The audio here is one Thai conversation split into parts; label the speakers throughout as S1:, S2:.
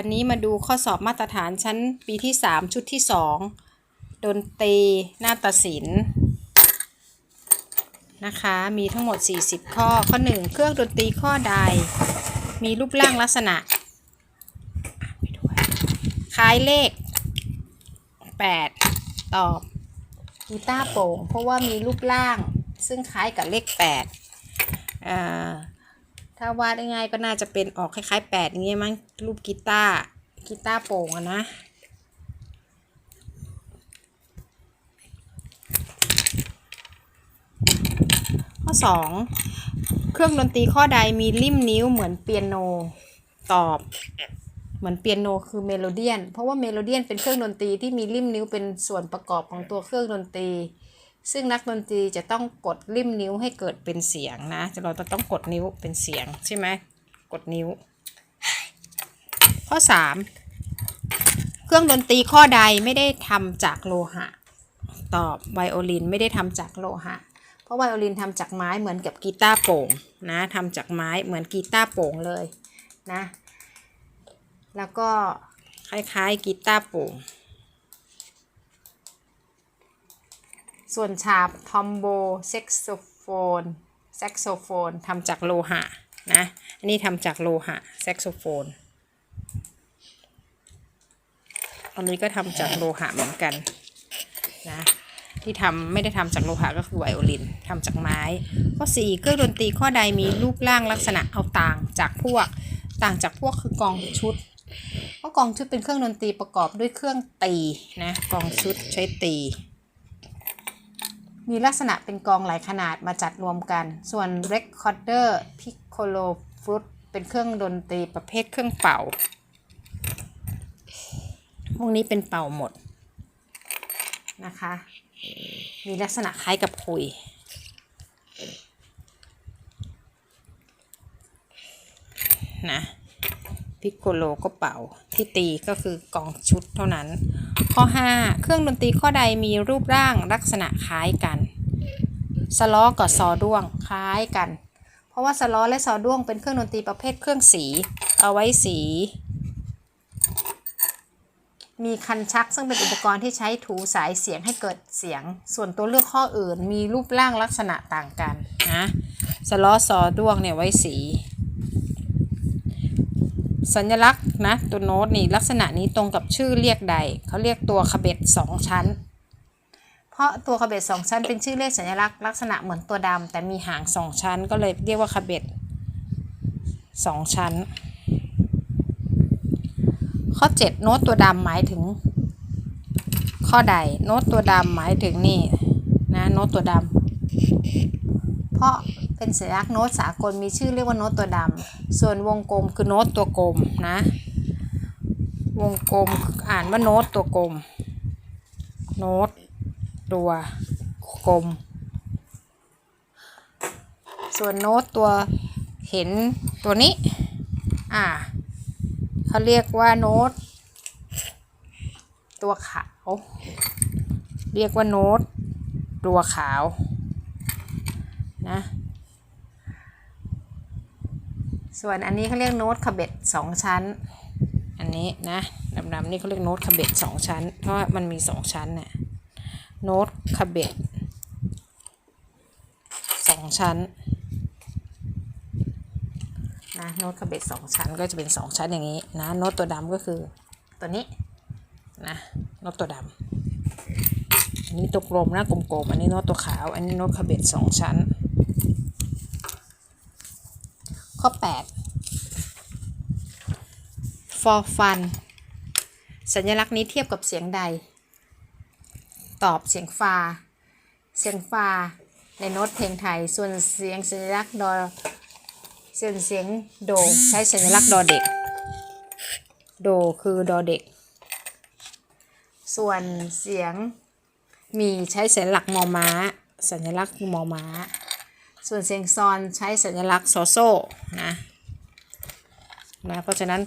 S1: วันนี้มาดูข้อสอบมาตรฐานชั้นปีที่ 3 ชุดที่ 2 ดนตรีนาฏศิลป์นะคะ มีทั้งหมด 40 ข้อ ข้อ 1 เครื่องดนตรีข้อใด มีรูปร่างลักษณะ คล้ายเลข 8 ตอบกีตาร์โป่ง เพราะว่ามีรูปร่างซึ่งคล้ายกับเลข8อ่า ถ้าวาดง่ายๆก็น่าจะเป็นออกคล้ายๆแปดอย่างเงี้ยมั้งรูปกีตาร์กีตาร์โปร่งอะนะข้อ 2 เครื่องดนตรีข้อใดมีริมนิ้วเหมือนเปียโนตอบเหมือนเปียโนคือเมโลเดียน เพราะว่าเมโลเดียนเป็นเครื่องดนตรีที่มีริมนิ้วเป็นส่วนประกอบของตัวเครื่องดนตรี ซึ่งนักดนตรีจะต้องกดริมนิ้วให้เกิดเป็นเสียงนะ จะเราต้องกดนิ้วเป็นเสียงใช่ไหมกดนิ้ว ข้อ 3 เครื่องดนตรีข้อใดไม่ได้ทำจากโลหะ ตอบไวโอลินไม่ได้ทำจากโลหะ เพราะไวโอลินทำจากไม้เหมือนกับกีตาร์โป่งนะทำจากไม้เหมือนกีตาร์โป่งเลยนะ แล้วก็คล้ายๆกีตาร์โป่ง ส่วนฉาบทอมโบเซ็กโซโฟนแซกโซโฟนทำจากโลหะนะ อันนี้ทำจากโลหะแซกโซโฟน อันนี้ก็ทำจากโลหะเหมือนกันนะที่ทำไม่ได้ทำจากโลหะก็คือไวโอลินทำจากไม้ ข้อ4เครื่องดนตรีข้อใดมีรูปร่างลักษณะเอาต่างจากพวกต่างจากพวกคือกองชุดเพราะกองชุดเป็นเครื่องดนตรีประกอบด้วยเครื่องตีนะกองชุดใช้ตี มีลักษณะเป็นกองหลายขนาดมาจัดรวมกัน ส่วน Recorder Piccolo Flute เป็นเครื่องดนตรีประเภทเครื่องเป่า พวกนี้เป็นเป่าหมดนะคะ มีลักษณะคล้ายกับคุย นะ พิโกโลก็เป่า ที่ตีก็คือกองชุดเท่านั้น ข้อ 5 เครื่องดนตรีข้อใดมีรูปร่างลักษณะคล้ายกัน สล้อกับซอด้วงคล้ายกัน เพราะว่าสล้อและซอด้วงเป็นเครื่องดนตรีประเภทเครื่องสี เอาไว้สี มีคันชักซึ่งเป็นอุปกรณ์ที่ใช้ถูสายเสียงให้เกิดเสียง ส่วนตัวเลือกข้ออื่นมีรูปร่างลักษณะต่างกันนะสล้อซอด้วงเนี่ยไว้สี สัญลักษณ์นะตัวโน้ตนี่ลักษณะนี้ตรงกับชื่อเรียกใด เขาเรียกตัวขบเบ็ดสองชั้น เพราะตัวขบเบ็ดสองชั้นเป็นชื่อเรียกสัญลักษณ์ลักษณะเหมือนตัวดำแต่มีหางสองชั้น ก็เลยเรียกว่าขบเบ็ดสองชั้น ข้อ 7 โน้ตตัวดำหมายถึง ข้อใด โน้ตตัวดำหมายถึงนี่นะโน้ตตัวดำเพราะ เป็นสัญลักษณ์โน้ตสากลมีชื่อเรียกว่าโน้ตตัวดำส่วนวงกลมคือโน้ตตัวกลมนะ วงกลมอ่านว่าโน้ตตัวกลม โน้ตตัวกลม ส่วนโน้ตตัวเห็นตัวนี้ อ่าเขาเรียกว่าโน้ตตัวขาว เรียกว่าโน้ตตัวขาว นะ ส่วนอันนี้เขาเรียกโน้ตขบเบ็ดสองชั้น อันนี้นะดำๆนี่เขาเรียกโน้ตขบเบ็ดสองชั้น เพราะมันมีสองชั้นเนี่ยโน้ตขบเบ็ดสองชั้นนะโน้ตขบเบ็ดสองชั้นก็จะเป็นสองชั้นอย่างนี้นะโน้ตตัวดำก็คือตัวนี้นะโน้ตตัวดำอันนี้ตัวกลมนะกลมๆอันนี้โน้ตตัวขาว อันนี้โน้ตขบเบ็ดสองชั้น ข้อ8 for fun สัญลักษณ์นี้เทียบกับเสียงใด ตอบเสียงฟา เสียงฟา ในโน้ตเพลงไทย ส่วนเสียงสัญลักษณ์ดอส่วนเสียงโดใช้สัญลักษณ์ดอเด็ก โดคือดอเด็ก ส่วนเสียงมีใช้สัญลักษณ์มอม้า สัญลักษณ์มอม้า ส่วนเสียงซอนใช้สัญลักษณ์โซโซนะนะ เพราะฉะนั้น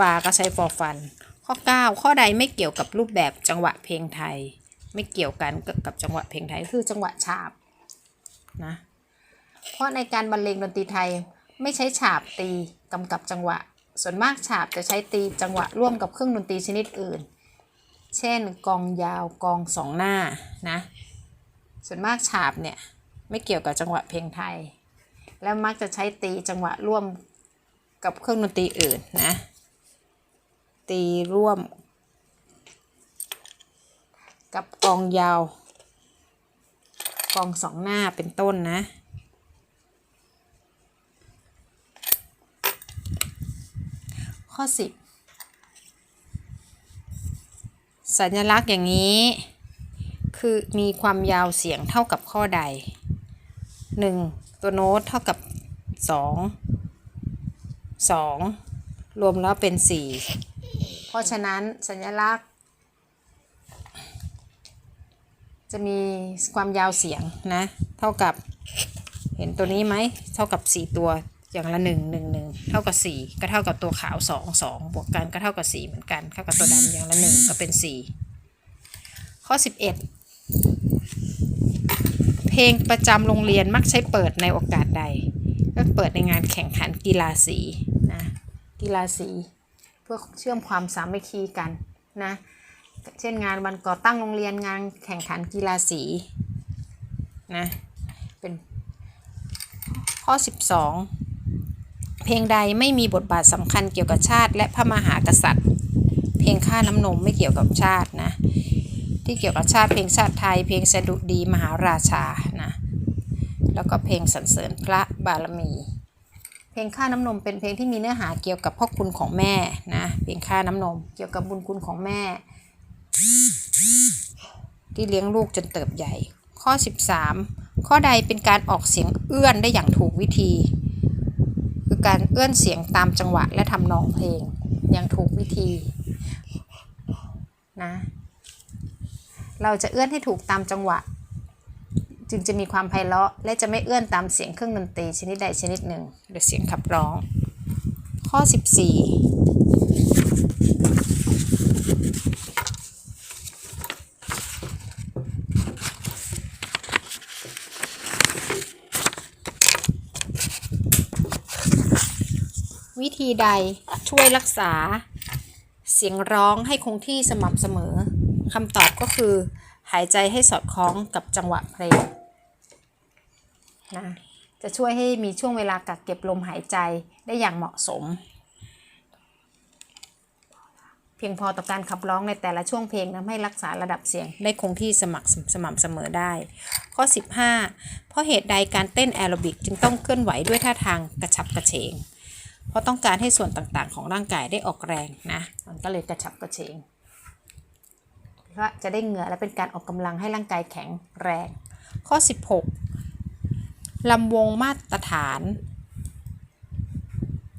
S1: ฟาก็ใช้ฟอฟัน ข้อ 9 ข้อใดไม่เกี่ยวกับรูปแบบจังหวะเพลงไทย ไม่เกี่ยวกันกับจังหวะเพลงไทยคือจังหวะฉาบนะเพราะในการบรรเลงดนตรีไทยไม่ใช้ฉาบตีกำกับจังหวะ ส่วนมากฉาบจะใช้ตีจังหวะร่วมกับเครื่องดนตรีชนิดอื่น เช่นกองยาวกองสองหน้านะส่วนมากฉาบเนี่ยไม่เกี่ยวกับจังหวะเพลงไทย แล้วมักจะใช้ตีจังหวะร่วมกับเครื่องดนตรีอื่นนะ ตีร่วม กับกองยาว กองสองหน้าเป็นต้นนะ ข้อ 10 สัญลักษณ์อย่างนี้ คือมีความยาวเสียงเท่ากับข้อใด 1. ตัวโน้ตเท่ากับ 2 2 รวมแล้วเป็น 4 เพราะฉะนั้นสัญลักษณ์ จะมีความยาวเสียงนะ เท่ากับเห็นตัวนี้ไหม เท่ากับ 4 ตัวอย่างละ 1 1 1 เท่ากับ 4 ก็เท่ากับตัวขาว 2 2 บวกกันก็เท่ากับ 4 เหมือนกันเท่ากับตัวดำอย่างละ 1 ก็เป็น 4 ข้อ 11 เพลงประจำโรงเรียนมักใช้เปิดในโอกาสใด ก็เปิดในงานแข่งขันกีฬาสีนะกีฬาสี พื่อเชื่อมความสามัคคีกันนะเช่นงานวันก่อตั้งโรงเรียนงานแข่งขันกีฬาสีนะเป็นข้อ 12 เพลงใดไม่มีบทบาทสำคัญเกี่ยวกับชาติ และพระมหากษัตริย์ เพลงค่าน้ำนมไม่เกี่ยวกับชาตินะที่เกี่ยวกับชาติเพลงชาติไทย เพลงสดุดีมหาราชานะแล้วก็เพลงสรรเสริญพระบารมี ลงค่าน้ำนมเป็นเพลงที่มีเนื้อหาเกี่ยวกับพ่อคุณของแม่นะเพลงค่าน้ำนม เกี่ยวกับบุญคุณของแม่ ที่เลี้ยงลูกจนเติบใหญ่ ข้อ 13 ข้อใดเป็นการออกเสียงเอื้อนได้อย่างถูกวิธี คือการเอื้อนเสียงตามจังหวะและทำนองเพลงอย่างถูกวิธีนะเราจะเอื้อนให้ถูกตามจังหวะ จึงจะมีความไพเราะ และจะไม่เอื้อนตามเสียงเครื่องดนตรีชนิดใดชนิดหนึ่ง หรือเสียงขับร้อง ข้อ 14 วิธีใดช่วยรักษาเสียงร้องให้คงที่สม่ำเสมอคำตอบก็คือหายใจให้สอดคล้องกับจังหวะเพลง นะจะช่วยให้มีช่วงเวลากักเก็บลมหายใจได้อย่างเหมาะสม เพียงพอต่อการขับร้องในแต่ละช่วงเพลงทำให้รักษาระดับเสียงได้คงที่สมัครสม่ำเสมอได้ ข้อ 15 เพราะเหตุใดการเต้นแอโรบิกจึงต้องเคลื่อนไหวด้วยท่าทางกระฉับกระเฉง เพราะต้องการให้ส่วนต่างๆ ของร่างกายได้ออกแรงนะมันก็เลยกระฉับกระเฉงก็จะได้เหงื่อและเป็นการออกกำลังให้ร่างกายแข็งแรง ข้อ 16 ลำวงมาตรฐาน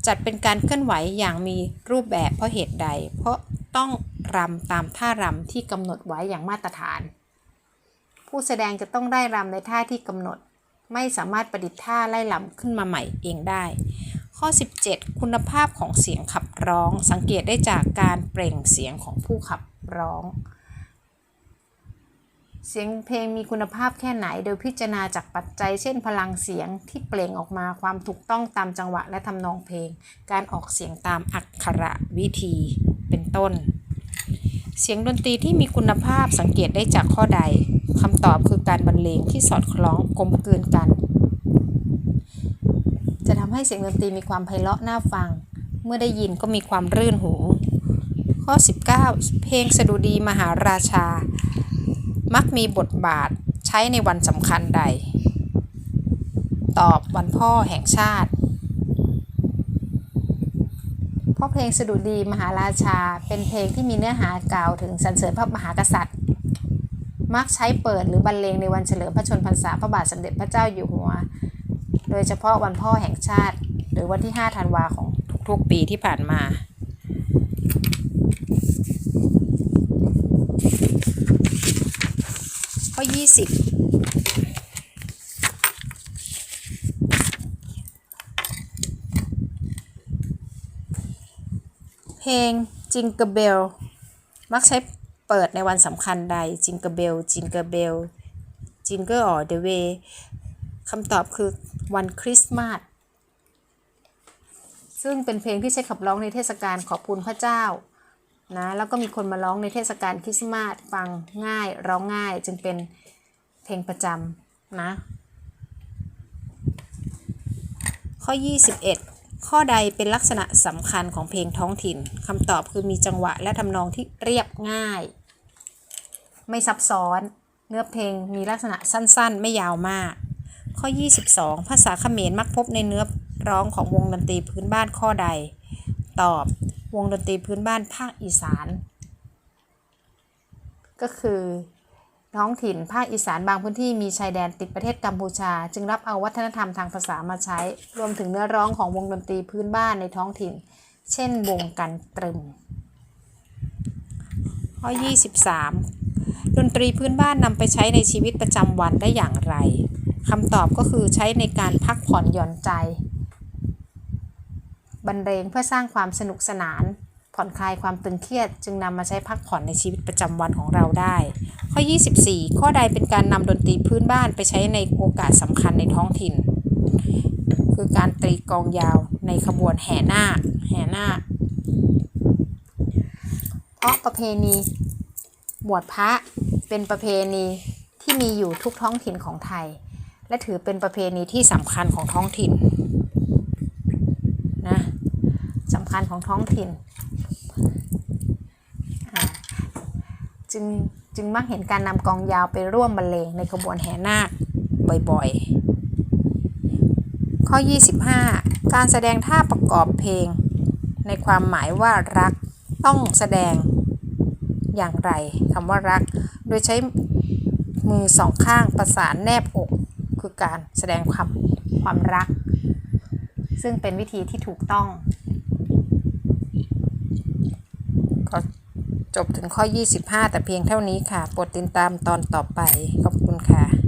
S1: จัดเป็นการเคลื่อนไหวอย่างมีรูปแบบเพราะเหตุใด เพราะต้องรำตามท่ารำที่กำหนดไว้อย่างมาตรฐาน ผู้แสดงจะต้องได้รำในท่าที่กำหนด ไม่สามารถประดิษฐ์ท่าไล่ลำขึ้นมาใหม่เองได้ ข้อ 17 คุณภาพของเสียงขับร้อง สังเกตได้จากการเปล่งเสียงของผู้ขับร้อง เสียงเพลงมีคุณภาพแค่ไหน โดยพิจารณาจากปัจจัย เช่น พลังเสียงที่เปล่งออกมาความถูกต้องตามจังหวะและทำนองเพลง การออกเสียงตามอักขระวิธี เป็นต้น เสียงดนตรีที่มีคุณภาพสังเกตได้จากข้อใดคำตอบคือการบรรเลงที่สอดคล้องกลมกลืนกัน จะทำให้เสียงดนตรีมีความไพเราะน่าฟัง เมื่อได้ยินก็มีความรื่นหู ข้อ 19 เพลงสดุดีมหาราชา มักมีบทบาทใช้ในวันสำคัญใด ตอบวันพ่อแห่งชาติเพราะเพลงสดุดีมหาราชาเป็นเพลงที่มีเนื้อหากล่าวถึงสรรเสริญพระมหากษัตริย์ มักใช้เปิดหรือบรรเลงในวันเฉลิมพระชนมพรรษาพระบาทสมเด็จพระเจ้าอยู่หัว โดยเฉพาะวันพ่อแห่งชาติ หรือวันที่ 5 ธันวาของทุกๆปีที่ผ่านมา ข้อ20เพลงจิงเกอร์เบลมักใช้เปิดในวันสำคัญใดจิงเกอร์เบลจิงเกอร์เบลจิงเกอร์ออเดเวคำตอบคือวันคริสต์มาสซึ่งเป็นเพลงที่ใช้ขับร้องในเทศกาลขอบคุณพระเจ้า นะแล้วก็มีคนมาร้องในเทศกาลคริสต์มาสฟังง่ายร้องง่ายจึงเป็นเพลงประจำนะ ข้อ 21 ข้อใดเป็นลักษณะสำคัญของเพลงท้องถิ่นคำตอบคือมีจังหวะและทำนองที่เรียบง่าย ไม่ซับซ้อน เนื้อเพลงมีลักษณะสั้นๆ ไม่ยาวมาก ข้อ 22 ภาษาเขมรมักพบในเนื้อร้องของวงดนตรีพื้นบ้านข้อใด ตอบ วงดนตรีพื้นบ้านภาคอีสาน ก็คือท้องถิ่นภาคอีสานบางพื้นที่มีชายแดนติดประเทศกัมพูชา จึงรับเอาวัฒนธรรมทางภาษามาใช้ รวมถึงเนื้อร้องของวงดนตรีพื้นบ้านในท้องถิ่น เช่นวงกันตรึมข้อ23 ดนตรีพื้นบ้านนำไปใช้ในชีวิตประจำวันได้อย่างไรคำตอบก็คือใช้ในการพักผ่อนหย่อนใจ บรรเลงเพื่อสร้างความสนุกสนาน ผ่อนคลายความตึงเครียด จึงนำมาใช้พักผ่อนในชีวิตประจำวันของเราได้ ข้อ 24 ข้อใดเป็นการนำดนตรีพื้นบ้านไปใช้ในโอกาสสำคัญในท้องถิ่น คือการตรีกองยาวในขบวนแห่นาคแห่นาคเพราะประเพณีบวชพระเป็นประเพณีที่มีอยู่ทุกท้องถิ่นของไทย และถือเป็นประเพณีที่สำคัญของท้องถิ่นนะสำ คัญของท้องถิ่น จึงจึงมักเห็นการนำกองยาวไปร่วมบรรเลงในขบวนแห่นาคบ่อยๆ ข้อ 25 การแสดงท่าประกอบเพลง ในความหมายว่ารักต้องแสดงอย่างไรคำว่ารัก โดยใช้มือสองข้างประสานแนบอกคือการแสดงความความรัก ซึ่งเป็นวิธีที่ถูกต้อง ขอจบถึงข้อ 25 แต่เพียงเท่านี้ค่ะ โปรดติดตามตอนต่อไป ขอบคุณค่ะ